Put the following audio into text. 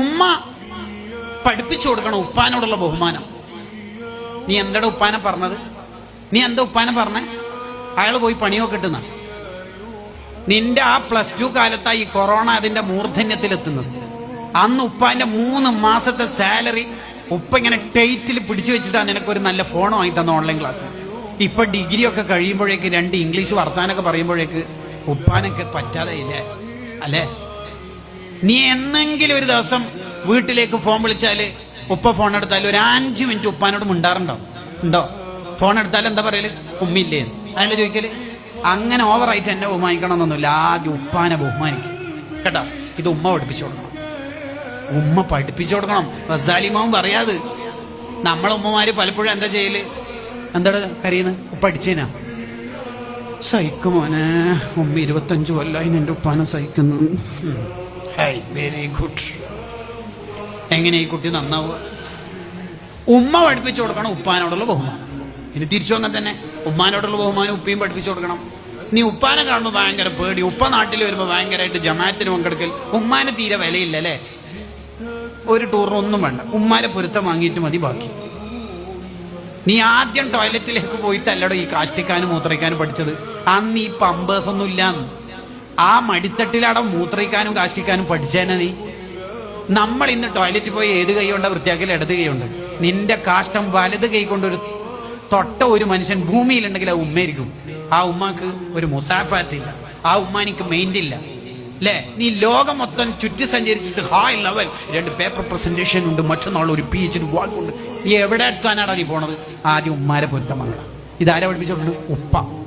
ഉമ്മ പഠിപ്പിച്ചു കൊടുക്കണം ഉപ്പാനോടുള്ള ബഹുമാനം. നീ എന്താ ഉപ്പാനെ പറഞ്ഞത്? നീ എന്താ ഉപ്പാനെ പറഞ്ഞേ? അയാൾ പോയി പണിയൊക്കെ കിട്ടുന്ന നിന്റെ ആ പ്ലസ് ടു കാലത്തായി കൊറോണ അതിന്റെ മൂർധന്യത്തിലെത്തുന്നത്. അന്ന് ഉപ്പാന്റെ മൂന്ന് മാസത്തെ സാലറി ഉപ്പ ഇങ്ങനെ ടൈറ്റിൽ പിടിച്ചു വെച്ചിട്ടാ നിനക്കൊരു നല്ല ഫോൺ വാങ്ങി തന്ന ഓൺലൈൻ ക്ലാസ് ഇപ്പൊ ഡിഗ്രി ഒക്കെ കഴിയുമ്പോഴേക്ക് രണ്ട് ഇംഗ്ലീഷ് വർത്താനൊക്കെ പറയുമ്പോഴേക്ക് ഉപ്പാനൊക്കെ പറ്റാതെ ഇല്ലേ? അല്ലേ? നീ എന്നെങ്കിലും ഒരു ദിവസം വീട്ടിലേക്ക് ഫോൺ വിളിച്ചാൽ ഉപ്പ ഫോൺ എടുത്താൽ ഒരു അഞ്ച് മിനിറ്റ് ഉപ്പാനോട് മിണ്ടാറുണ്ടോ ഉണ്ടോ? ഫോൺ എടുത്താൽ എന്താ പറയൽ? ഉമ്മില്ലേ? അയാൾ ചോദിക്കൽ അങ്ങനെ ഓവറായിട്ട് എന്നെ ബഹുമാനിക്കണമെന്നൊന്നുമില്ല. ആദ്യം ഉപ്പാനെ ബഹുമാനിക്കും. കേട്ടോ? ഇത് ഉമ്മ പഠിപ്പിച്ചു കൊടുക്കണം. ഉമ്മ പഠിപ്പിച്ചു കൊടുക്കണം. റസാലിമാവും പറയാത്. നമ്മളെ ഉമ്മമാര് പലപ്പോഴും എന്താ ചെയ്യൽ? എന്താണ് കരയുന്നത്? ഉപ്പ അടിച്ചേനാ ഉമ്മ ഇരുപത്തഞ്ചു കൊല്ലായി നിന്റെ ഉപ്പാനെ സഹിക്കുന്നു. ഹൈ വെരി ഗുഡ് എങ്ങനെ ഈ കുട്ടി നന്നാവുക? ഉമ്മ പഠിപ്പിച്ചു കൊടുക്കണം ഉപ്പാനോടുള്ള ബഹുമാനം. ഇനി തിരിച്ചു വന്നാൽ തന്നെ. ഉമ്മാനോടുള്ള ബഹുമാനം ഉപ്പയും പഠിപ്പിച്ചു കൊടുക്കണം. നീ ഉപ്പാനെ കാണുമ്പോൾ ഭയങ്കര പേടി. ഉപ്പ നാട്ടിൽ വരുമ്പോൾ ഭയങ്കരമായിട്ട് ജമാഅത്തിന് പങ്കെടുക്കൽ. ഉമ്മാന് തീരെ വിലയില്ല അല്ലേ? ഒരു ടൂറിനൊന്നും വേണ്ട. ഉമ്മാരെ പൊരുത്തം വാങ്ങിയിട്ട് മതി ബാക്കി. നീ ആദ്യം ടോയ്ലറ്റിലേക്ക് പോയിട്ടല്ലടോ ഈ കാഷ്ടിക്കാനും മൂത്രയ്ക്കാനും പഠിച്ചത്. അന്ന് ഈ പമ്പേഴ്സ് ഒന്നും ഇല്ലാന്ന്. ആ മടിത്തട്ടിലവിടെ മൂത്രയ്ക്കാനും കാഷ്ടിക്കാനും പഠിച്ചേനെ നീ. നമ്മൾ ഇന്ന് ടോയ്ലറ്റിൽ പോയി ഏത് കൈ കൊണ്ടാ വൃത്തിയാക്കൽ ഇടത് കൈ കൊണ്ട് നിന്റെ കാഷ്ടം വലത് കൈ കൊണ്ടൊരു തൊട്ട ഒരു മനുഷ്യൻ ഭൂമിയിലുണ്ടെങ്കിൽ ആ ഉമ്മയായിരിക്കും ആ ഉമ്മാക്ക് ഒരു മുസാഫാത്തില്ല ആ ഉമ്മാനിക്ക് മെയിന്റെ ഇല്ല. അല്ലേ നീ ലോകം മൊത്തം ചുറ്റി സഞ്ചരിച്ചിട്ട് ഹായ് ലെവൽ രണ്ട് പേപ്പർ പ്രസന്റേഷൻ ഉണ്ട് മറ്റന്നാൾ ഒരു പി എച്ച് ഡി വാക്കുണ്ട്. നീ എവിടെ എത്താനാടാ നീ പോണത്? ആദ്യം ഉമ്മാരെ പൊരുത്തമാണ് ഇതാരെ പഠിപ്പിച്ചോണ്ട്? ഉപ്പ.